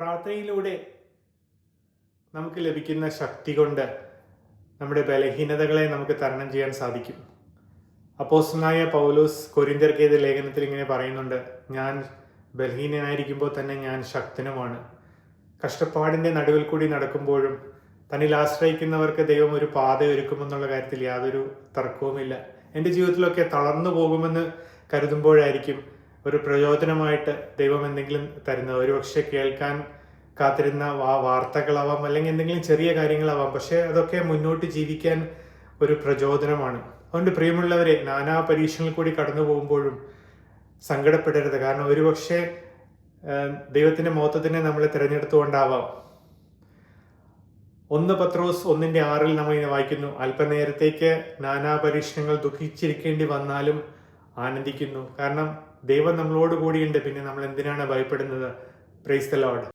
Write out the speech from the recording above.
പ്രാർത്ഥനയിലൂടെ നമുക്ക് ലഭിക്കുന്ന ശക്തി കൊണ്ട് നമ്മുടെ ബലഹീനതകളെ നമുക്ക് തരണം ചെയ്യാൻ സാധിക്കും. അപ്പോസ്റ്റനായ പൗലോസ് കൊരിന്ത്യർക്കേത് ലേഖനത്തിൽ ഇങ്ങനെ പറയുന്നുണ്ട് ഞാൻ ബലഹീനനായിരിക്കുമ്പോൾ തന്നെ ഞാൻ ശക്തനുമാണ്. കഷ്ടപ്പാടിന്റെ നടുവിൽ കൂടി നടക്കുമ്പോഴും തന്നിൽ ആശ്രയിക്കുന്നവർക്ക് ദൈവം ഒരു പാത ഒരുക്കുമെന്നുള്ള കാര്യത്തിൽ യാതൊരു തർക്കവുമില്ല. എന്റെ ജീവിതത്തിലൊക്കെ തളർന്നു പോകുമെന്ന് കരുതുമ്പോഴായിരിക്കും ഒരു പ്രയോജനമായിട്ട് ദൈവം എന്തെങ്കിലും തരുന്നത് ഒരുപക്ഷെ കേൾക്കാൻ കാത്തിരുന്ന ആ വാർത്തകളാവാം അല്ലെങ്കിൽ എന്തെങ്കിലും ചെറിയ കാര്യങ്ങളാവാം പക്ഷേ അതൊക്കെ മുന്നോട്ട് ജീവിക്കാൻ ഒരു പ്രചോദനമാണ്. അതുകൊണ്ട് പ്രിയമുള്ളവരെ നാനാ പരീക്ഷണങ്ങൾ കൂടി കടന്നു പോകുമ്പോഴും സങ്കടപ്പെടരുത്. കാരണം ഒരുപക്ഷെ ദൈവത്തിന്റെ മഹത്വത്തിനെ നമ്മൾ തിരഞ്ഞെടുത്തുകൊണ്ടാവാം. ഒന്ന് പത്രോസ് ഒന്നിന്റെ ആറിൽ നമ്മൾ ഇങ്ങനെ വായിക്കുന്നു അല്പനേരത്തേക്ക് നാനാ പരീക്ഷണങ്ങൾ ദുഃഖിച്ചിരിക്കേണ്ടി വന്നാലും ആനന്ദിക്കുന്നു. കാരണം ദൈവം നമ്മളോട് കൂടിയുണ്ട്. പിന്നെ നമ്മൾ എന്തിനാണ് ഭയപ്പെടുന്നത്? Praise the load